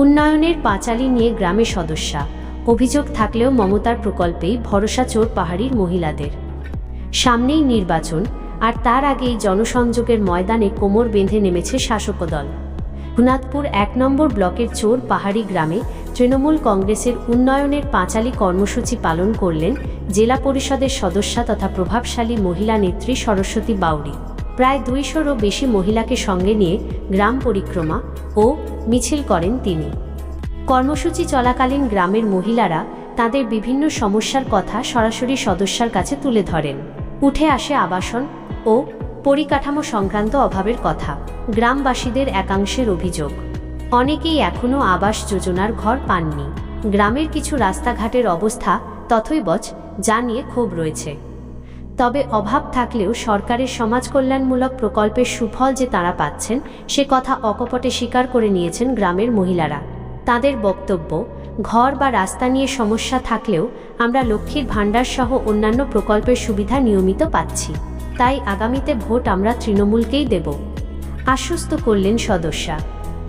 উন্নয়নের পাঁচালি নিয়ে গ্রামের সদস্যা। অভিযোগ থাকলেও মমতার প্রকল্পেই ভরসা চোর পাহাড়ির মহিলাদের। সামনেই নির্বাচন, আর তার আগেই জনসংযোগের ময়দানে কোমর বেঁধে নেমেছে শাসক দল হুনাদপুর এক নম্বর ব্লকের চোর পাহাড়ি গ্রামে তৃণমূল কংগ্রেসের উন্নয়নের পাঁচালী কর্মসূচি পালন করলেন জেলা পরিষদের সদস্যা তথা প্রভাবশালী মহিলা নেত্রী সরস্বতী বাউরি প্রায় দুইশোরও বেশি মহিলাকে সঙ্গে নিয়ে গ্রাম পরিক্রমা ও মিছিল করেন তিনি। কর্মসূচি চলাকালীন গ্রামের মহিলারা তাদের বিভিন্ন সমস্যার কথা সরাসরি সদস্যার কাছে তুলে ধরেন। উঠে আসে আবাসন ও পরিকাঠামো সংক্রান্ত অভাবের কথা, গ্রামবাসীদের একাংশের অভিযোগ। অনেকেই এখনও আবাস যোজনার ঘর পাননি। গ্রামের কিছু রাস্তাঘাটের অবস্থা তথৈবচ যা নিয়ে ক্ষোভ রয়েছে। তবে অভাব থাকলেও সরকারের সমাজ কল্যাণমূলক প্রকল্পের সুফল যে তারা পাচ্ছেন, সে কথা অকপটে স্বীকার করে নিয়েছেন গ্রামের মহিলারা। তাদের বক্তব্য, ঘর বা রাস্তা নিয়ে সমস্যা থাকলেও আমরা লক্ষ্মীর ভাণ্ডার সহ অন্যান্য প্রকল্পের সুবিধা নিয়মিত পাচ্ছি। তাই আগামীতে ভোট আমরা তৃণমূলকেই দেব। আশ্বস্ত করলেন সদস্যা।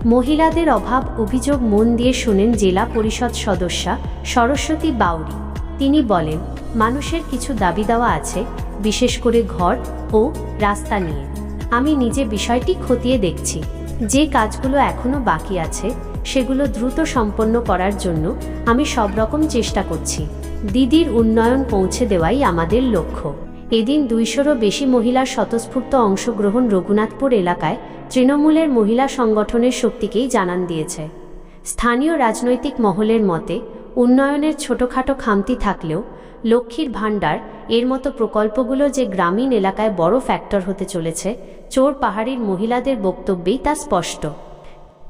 মহিলাদের অভাব অভিযোগ মন দিয়ে শোনেন জেলা পরিষদ সদস্যা সরস্বতী বাউরি। তিনি বলেন মানুষের কিছু দাবি দেওয়া আছে, বিশেষ করে ঘর ও রাস্তা নিয়ে। আমি নিজে বিষয়টি খতিয়ে দেখছি। যে কাজগুলো এখনও বাকি আছে, সেগুলো দ্রুত সম্পন্ন করার জন্য আমি সব রকম চেষ্টা করছি। দিদির উন্নয়ন পৌঁছে দেওয়াই আমাদের লক্ষ্য। এদিন দুইশোরও বেশি মহিলার স্বতঃস্ফূর্ত অংশগ্রহণ রঘুনাথপুর এলাকায় তৃণমূলের মহিলা সংগঠনের শক্তিকেই জানান দিয়েছে। স্থানীয় রাজনৈতিক মহলের মতে, উন্নয়নের ছোটোখাটো খামতি থাকলেও লক্ষ্মীর ভাণ্ডার, এর মতো প্রকল্পগুলো যে গ্রামীণ এলাকায় বড় ফ্যাক্টর হতে চলেছে, চোর পাহাড়ির মহিলাদের বক্তব্যেই তা স্পষ্ট।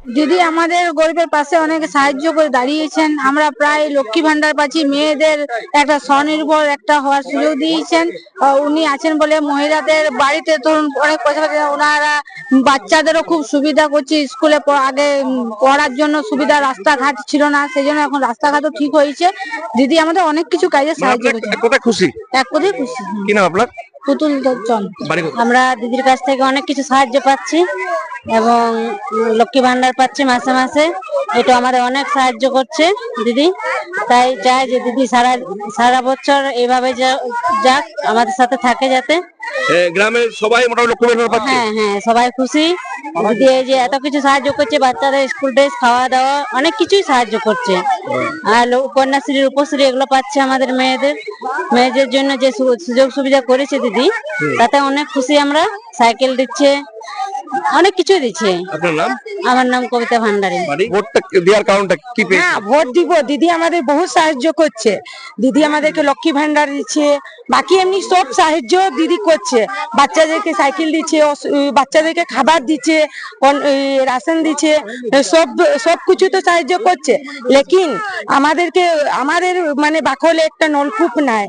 দিদি আমাদের গরিবের পাশে অনেক সাহায্য করে দাঁড়িয়েছেন আমরা প্রায় লক্ষ্মী ভান্ডার পাচ্ছি। মেয়েদের একটা স্বনির্ভর একটা হওয়ার সুযোগ দিয়েছেন। উনি আছেন বলে মহিলাদের বাড়িতে ধরুন অনেক পয়সা পাচ্ছে ওনারা বাচ্চাদেরও খুব সুবিধা করছে। স্কুলে আগে পড়ার জন্য সুবিধা রাস্তাঘাট ছিল না সেই জন্য এখন রাস্তাঘাটও ঠিক হয়েছে। দিদি আমাদের অনেক কিছু কাজে সাহায্য করছে। কোথায় খুশি? এক কথাই খুশি। কি নাম আপনার? পুতুল আমরা দিদির কাছ থেকে অনেক কিছু সাহায্য পাচ্ছি এবং লক্ষ্মী ভান্ডার পাচ্ছি মাসে মাসে। এটা আমাদের অনেক সাহায্য করছে দিদি। তাই চাই যে দিদি সারা সারা বছর এইভাবে যা- যাক আমাদের সাথে থাকে যাতে। গ্রামের সবাই মোটামুটি পাচ্ছে। হ্যাঁ হ্যাঁ সবাই খুশি। এই যে এত কিছু সাহায্য করছে বাচ্চাদের স্কুল ড্রেস খাওয়া দাওয়া অনেক কিছুই সাহায্য করছে। আর কন্যাশ্রী রূপশ্রী এগুলো পাচ্ছে আমাদের মেয়েদের। মেয়েদের জন্য যে সুযোগ সুবিধা করেছে দিদি তাতে অনেক খুশি আমরা। সাইকেল দিচ্ছে অনেক কিছু দিচ্ছে। আপনার নাম? আমার নাম কবিতা ভান্ডারী। বাড়ি ভোটটা দেওয়ার কারণটা কি হ্যাঁ ভোট দিব। দিদি আমাদের বহু সাহায্য করছে। দিদি আমাদেরকে লক্ষ্মী ভান্ডার দিচ্ছে। বাকি এমনি সব সাহায্য দিদি করছে। বাচ্চাদেরকে সাইকেল দিচ্ছে বাচ্চাদেরকে খাবার দিচ্ছে রাশন দিচ্ছে সব সব কিছু তো সাহায্য করছে। লেকিন আমাদেরকে আমাদের মানে বাখলে একটা নলকূপ নাই।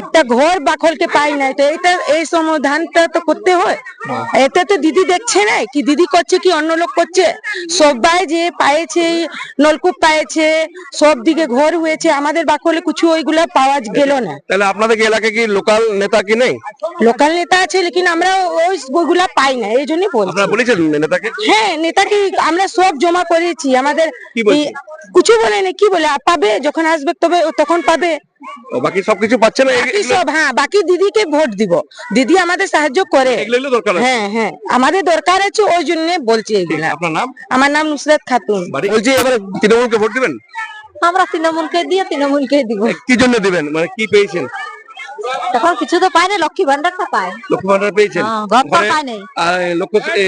একটা ঘর বাখলকে পাই নাই। তো এটা এই সমাধানটা তো করতে হয়। এটা তো দিদি দেখছে না কি দিদি করছে কি অন্য লোক করছে? সবাই যে পায়েছে নলকূপ পায়েছে সব দিকে ঘর হয়েছে আমাদের বাকলে কিছু ওইগুলা পাওয়া গেল না। তাহলে আপনাদের এলাকায় কি লোকাল নেতা কি নেই? লোকাল নেতা আছে লেকিন আমরা ওই ওইগুলা পাই না এই জন্যই বলছি। আপনারা বলেছেন নেতাকে? হ্যাঁ নেতাকে আমরা সব জমা করেছি আমাদের কিছু বলে না কি বলে পাবে যখন আসবে তবে তখন পাবে। ও, বাকি সবকিছু পাচ্ছে না? বাকি সব হ্যাঁ বাকি দিদিকে ভোট দিব। দিদি আমাদের সাহায্য করে। এগুলো এগুলো দরকার আছে। হ্যাঁ হ্যাঁ আমাদের দরকার আছে ওই জন্য বলছি এগুলা। আপনার নাম? আমার নাম নুসরাত খাতুন। বলছি এবারে তৃণমূলকে ভোট দিবেন? আমরা তৃণমূলকে দিয়ে তৃণমূলকে দিব। কি জন্য দিবেন? মানে কি পেয়েছেন? তখন কিছু তো পায় না লক্ষ্মী ভান্ডারটা পায়। লক্ষ্য ভান্ডার পেয়েছেন? হ্যাঁ, ঘর তো পায় নাই। আহ, লক্ষ্য এ,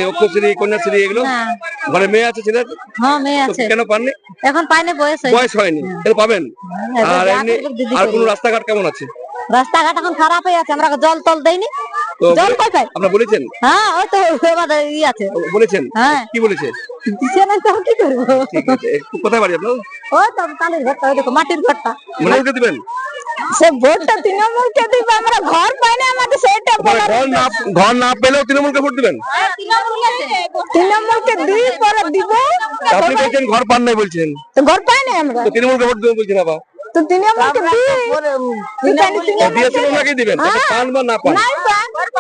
কন্যাশ্রী এগুলো? হ্যাঁ। ঘরে মেয়ে আছে ছেলে হ্যাঁ মেয়ে আছে। কেন পাননি? এখন পায় না বয়স বয়স হয়নি পাবেন? আর এমনি আর কোন রাস্তাঘাট কেমন আছে? রাস্তাঘাট এখন খারাপ হয়ে আছে আমরা জল তল দেয়নি জল কই পাই? আপনারা বলেছেন? হ্যাঁ ওই তো আমাদের ই আছে। বলেছেন? হ্যাঁ। কি বলেছে? দিছে না তো কি করব? ঠিক আছে কোথায় বাড়ি আপনার? ওই তো তালের ঘরটা ওই দেখো মাটির ঘরটা। মনে দিবেন? সে ভোটটা তৃণমূলকে দিব আমরা ঘর পাই না আমাদের সেটা ঘর না ঘর না পেলেও তৃণমূলকে ভোট দিবেন? তৃণমূলকে দুই পরে দিব। আপনি বলছেন ঘর পান নাই বলছেন। তো ঘর পাই না আমরা। তো তৃণমূলকে ভোট দেবেন বলছেন আবার। তো তৃণমূলকে দিয়েছেন দিবেন পান বা না পান?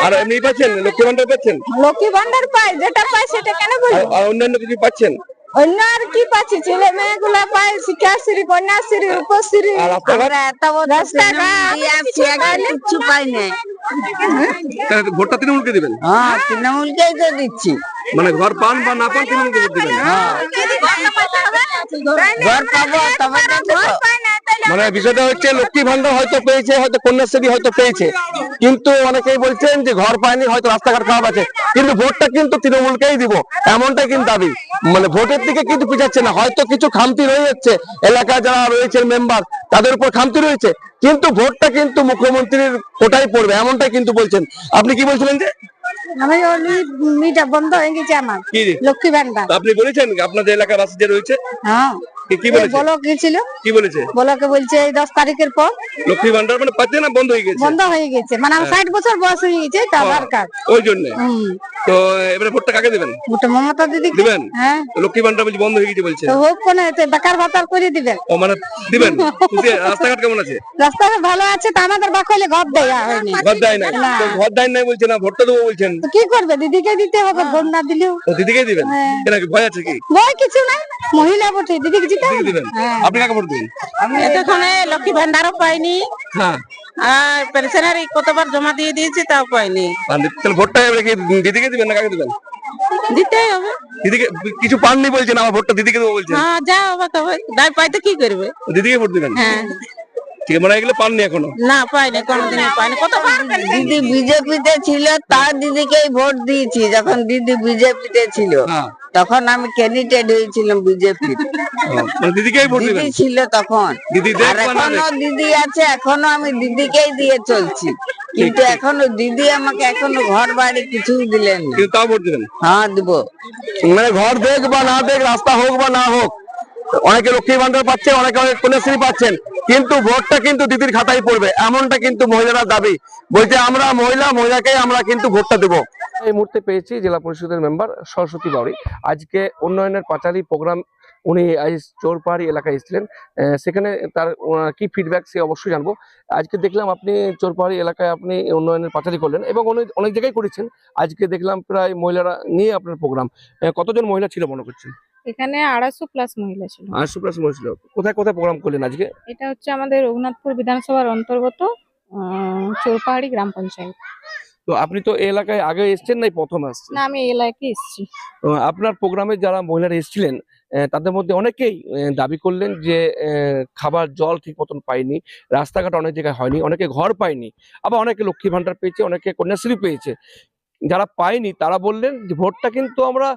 আর এমনি পাচ্ছেন লক্ষ্মী ভান্ডার পাচ্ছেন? লক্ষ্মী ভান্ডার পাই যেটা পাই সেটা কেন আর অন্যান্য কিছু পাচ্ছেন? অন্য আর কি পাচ্ছি ছেলে মেয়েগুলা পায় শিক্ষাশ্রী কন্যাশ্রী রূপশ্রী কিচ্ছু পাই নাই। ভোটটা তৃণমূলকে দিবেন? হ্যাঁ তৃণমূলকেই তো দিচ্ছি। মানে ঘর পান বা না পান তৃণমূলকে দিবেন ঘর পাবো তবে মানে বিষয়টা হচ্ছে লক্ষ্মী ভান্ডার হয়তো পেয়েছে হয়তো কন্যাশ্রী হয়তো পেয়েছে। কিন্তু অনেকেই বলছেন যে ঘর পায়নি হয়তো রাস্তাঘাট খারাপ আছে। কিন্তু ভোটটা কিন্তু তৃণমূলকেই দিব। এমনটাই কিন্তু দাবি। মানে ভোটের দিকে কিন্তু পিছাচ্ছে না। হয়তো কিছু খামতি রয়ে যাচ্ছে। এলাকায় যারা রয়েছে মেম্বার তাদের উপর খামতি রয়েছে। কিন্তু ভোটটা কিন্তু মুখ্যমন্ত্রীর কোটাই পড়বে এমনটাই কিন্তু বলছেন। আপনি কি বলছিলেন যে? আমি মিটা বন্ধ হয়ে গেছে আমার। কি? লক্ষ্মী ভান্ডার। আপনি বলেছেন আপনাদের এলাকাবাসী যে রয়েছে? হ্যাঁ। কি- কি বলেছে? বলক গেছিল। কি বলেছে? বলকে বলছে এই দশ তারিখের পর লক্ষ্মী ভান্ডার মানে পাচ্ছে না বন্ধ হয়ে গেছে। বন্ধ হয়ে গেছে। মানে আমার ষাট বছর বয়স হয়ে গেছে তো আধার কার্ড। ওই জন্য? তো এবারে ভোটটা কাকে দেবেন? ওটা মমতা দিদি দিবেন? হ্যাঁ। লক্ষ্মী ভান্ডার বলছি বন্ধ হয়ে গেছে বলছে। তো হোক কোনে বেকার ভাতার করে দিবেন। ও মানে দিবেন? রাস্তাঘাট কেমন আছে? রাস্তাঘাট ভালো আছে তো আমাদের বাকলে ঘর দেয়া হয়নি। ঘর দেয় নাই? না। ঘর দেয় নাই বলছে না ভোটটা দেবো বলছেন। তো কি করবে? দিদিকে দিতে হবে ভোট না দিলেও। তো দিদিকেই দিবেন? হ্যাঁ। কেন ভয় আছে কি? ভয় কিছু নাই মহিলা ভোটে। দিদিকে হ্যাঁ। আপনি কাকে ভোট দিবেন এতক্ষণে লক্ষ্মী ভান্ডারও পাইনি। হ্যাঁ। আর পেনশনারি কতবার জমা দিয়ে দিয়েছি তাও পাইনি। তাহলে ভোটটা কি দিদিকে দিবেন না কাকে দিবেন? দিতেই হবে। দিদিকে কিছু পাননি বলছেন আমার ভোটটা দিদিকে দেবো বলছেন। হ্যাঁ যা হবে তবে দায় পাইতে কি করবে? দিদিকে ভোট দিবেন? হ্যাঁ। আছে, মানে পাননি এখনও? না পাইনি কোনোদিনই পাইনি। কতবার দিদি বিজেপিতে ছিল তার দিদিকেই ভোট দিয়েছি যখন দিদি বিজেপিতে ছিল। হ্যাঁ। তখন আমি ক্যান্ডিডেট হয়েছিলাম বিজেপি মানে দিদিকেই ভোট দিদি ছিল তখন। দিদি আর দেখ বা না এখনও দিদি আছে এখনও আমি দিদিকেই দিয়ে চলছি। কিন্তু এখনও দিদি আমাকে এখনও ঘর বাড়ি কিছু দিলেন না। ভোট হ্যাঁ দিব। মানে ঘর দেখ বা না দেখ রাস্তা হোক বা না হোক অনেকে লক্ষ্মী ভান্ডার পাচ্ছে, অনেকে অনেক কন্যাশ্রী পাচ্ছেন, কিন্তু ভোটটা কিন্তু দিদির খাতায় পড়বে, এমনটা কিন্তু মহিলারা দাবি। বলছে, আমরা মহিলা মহিলাকে আমরা কিন্তু ভোটটা দেবো। এই মুহূর্তে পেয়েছি জেলা পরিষদের মেম্বার সরস্বতী বাউরি। আজকে উন্নয়নের পাঁচালী প্রোগ্রাম উনি চোরপাহাড়ি এলাকায় এসেছিলেন। সেখানে তার কি ফিডব্যাক সে অবশ্যই জানব। আজকে দেখলাম আপনি চোরপাহাড়ি এলাকায় আপনি উন্নয়নের পাঁচালী করলেন এবং অনেক জায়গায় করেছেন। আজকে দেখলাম প্রায় মহিলারা নিয়ে আপনার প্রোগ্রাম। কতজন মহিলা ছিল মনে করছেন? এখানে আড়াইশো প্লাস মহিলা ছিল। আটশো প্লাস মহিলা ছিল। কোথায় কোথায় প্রোগ্রাম করলেন আজকে? এটা হচ্ছে আমাদের রঘুনাথপুর বিধানসভার অন্তর্গত চোরপাহাড়ি গ্রাম পঞ্চায়েত। তো আপনি তো এলাকায় আগে এসেছেন নাই প্রথম আসছেন? না আমি এলাকায় এসেছি। আপনার প্রোগ্রামে যারা মহিলারা এসেছিলেন তাদের মধ্যে অনেকেই দাবি করলেন যে খাবার জল ঠিক মতন পায়নি রাস্তাঘাট অনেক জায়গায় হয়নি অনেকে ঘর পায়নি আবার অনেকে লক্ষ্মী ভান্ডার পেয়েছে অনেকে কন্যাশ্রী পেয়েছে। যারা পায়নি তারা বললেন যে ভোটটা কিন্তু আমরা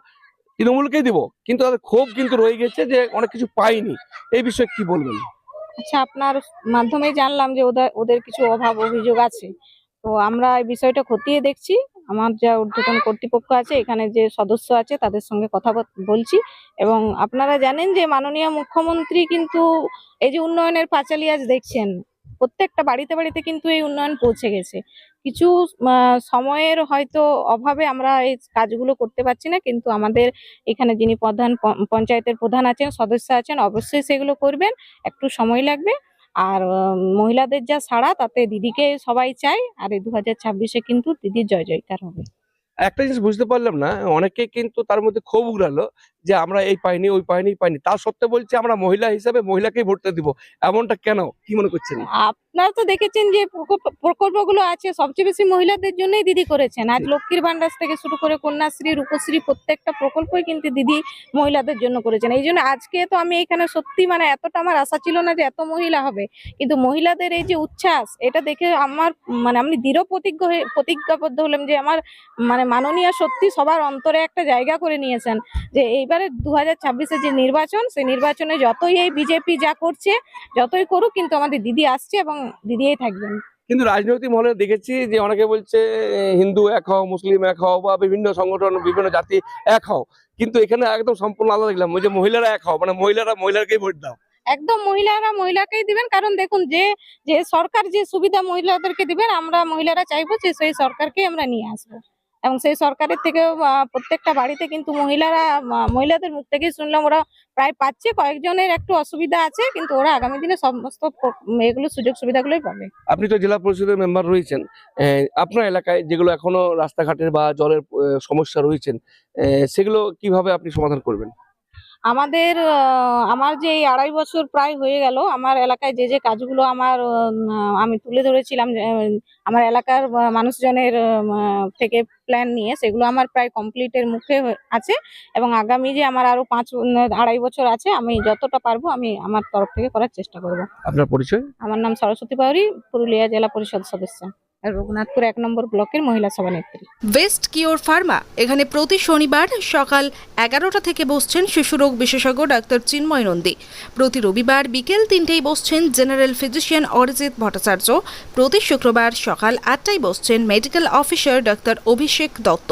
তৃণমূলকেই দিব। কিন্তু তাদের ক্ষোভ কিন্তু রয়ে গেছে যে অনেক কিছু পাইনি। এই বিষয়ে কি বলবেন? আচ্ছা আপনার মাধ্যমে জানলাম যে ওদের ওদের কিছু অভাব, অভিযোগ আছে। তো আমরা এই বিষয়টা খতিয়ে দেখছি। আমার যা ঊর্ধ্বতন কর্তৃপক্ষ আছে, এখানে যে সদস্য আছে, তাদের সঙ্গে কথা বলছি। এবং আপনারা জানেন যে মাননীয় মুখ্যমন্ত্রী কিন্তু এই যে উন্নয়নের পাঁচালী আজ দেখছেন। প্রত্যেকটা বাড়িতে বাড়িতে কিন্তু এই উন্নয়ন পৌঁছে গেছে। কিছু সময়ের হয়তো অভাবে আমরা এই কাজগুলো করতে পারছি না, কিন্তু আমাদের এখানে যিনি প্রধান পঞ্চায়েতের প্রধান আছেন, সদস্য আছেন, অবশ্যই সেগুলো করবেন। একটু সময় লাগবে। আর মহিলাদের যা সাড়া, তাতে দিদিকে সবাই চায় আর এই দু হাজার ছাব্বিশে কিন্তু দিদির জয় জয়কার হবে। একটা জিনিস বুঝতে পারলাম না, অনেকে কিন্তু তার মধ্যে ক্ষোভ উগড়ালো যে আমরা এই পাইনি ওই পাইনি পাইনি। তার সত্ত্বেও বলছে আমরা মহিলা হিসাবে মহিলাকেই ভোটটা দিব। এমনটা কেন? কি মনে করছেন? আপনারা তো দেখেছেন যে প্রকল্প- প্রকল্পগুলো আছে। সবচেয়ে বেশি মহিলাদের জন্যই দিদি করেছেন। আজ লক্ষ্মীর ভান্ডার থেকে শুরু করে কন্যাশ্রী রূপশ্রী প্রত্যেকটা প্রকল্পই কিন্তু দিদি মহিলাদের জন্য করেছেন। এই জন্য আজকে তো আমি এখানে সত্যি মানে এতটা আমার আশা ছিল না যে এত মহিলা হবে। কিন্তু মহিলাদের এই যে উচ্ছ্বাস এটা দেখে আমার মানে আমি দৃঢ় প্রতিজ্ঞ হয়ে প্রতিজ্ঞাবদ্ধ হলাম যে আমার মানে মাননীয় সত্যি সবার অন্তরে একটা জায়গা করে নিয়েছেন। যে এইবারে দু হাজার ছাব্বিশে যে নির্বাচন সেই নির্বাচনে যতই এই বিজেপি যা করছে যতই করুক কিন্তু আমাদের দিদি আসছে এবং দিদিই থাকবেন। কিন্তু রাজনৈতিক মহলে দেখেছি যে অনেকে বলছে হিন্দু এক হও মুসলিম এক হও বা বিভিন্ন সংগঠন বিভিন্ন জাতি এক হও। কিন্তু এখানে একদম সম্পূর্ণ আলাদা দেখলাম ওই যে মহিলারা এক হও মানে মহিলারা মহিলাকেই ভোট দাও। একদম মহিলারা মহিলাকেই দিবেন কারণ দেখুন যে যে সরকার যে সুবিধা মহিলাদেরকে দিবেন আমরা মহিলারা চাইব যে সেই সরকারকে আমরা নিয়ে আসব। এবং সেই সরকারের থেকে প্রত্যেকটা বাড়িতে কিন্তু মহিলারা মহিলাদের মুখ থেকেই শুনলাম ওরা প্রায় পাচ্ছে, কয়েকজনের একটু অসুবিধা আছে, কিন্তু ওরা আগামী দিনে সমস্ত এগুলো সুযোগ সুবিধাগুলোই পাবে। আপনি তো জেলা পরিষদের মেম্বার রয়েছেন আপনার এলাকায় যেগুলো এখনও রাস্তাঘাটের বা জলের সমস্যা রয়েছেন সেগুলো কীভাবে আপনি সমাধান করবেন? আমাদের আমার যে এই আড়াই বছর প্রায় হয়ে গেল আমার এলাকায় যে যে কাজগুলো আমার আমি তুলে ধরেছিলাম আমার এলাকার মানুষজনের থেকে প্ল্যান নিয়ে সেগুলো আমার প্রায় কমপ্লিটের মুখে আছে এবং আগামী যে আমার আরও পাঁচ আড়াই বছর আছে আমি যতটা পারব আমি আমার তরফ থেকে করার চেষ্টা করব। আপনার পরিচয়? আমার নাম সরস্বতী পাউরি পুরুলিয়া জেলা পরিষদ সদস্য। রঘুনাথপুর এক নম্বর ব্লকের মহিলা সভানেত্রী। ওয়েস্ট কিওর ফার্মা এখানে প্রতি শনিবার সকাল এগারোটা থেকে বসছেন শিশু রোগ বিশেষজ্ঞ ডাক্তার চিন্ময় নন্দী। প্রতি রবিবার বিকেল তিনটেই বসছেন জেনারেল ফিজিশিয়ান অরিজিৎ ভট্টাচার্য। প্রতি শুক্রবার সকাল আটটায় বসছেন medical officer doctor Abhishek Dutta.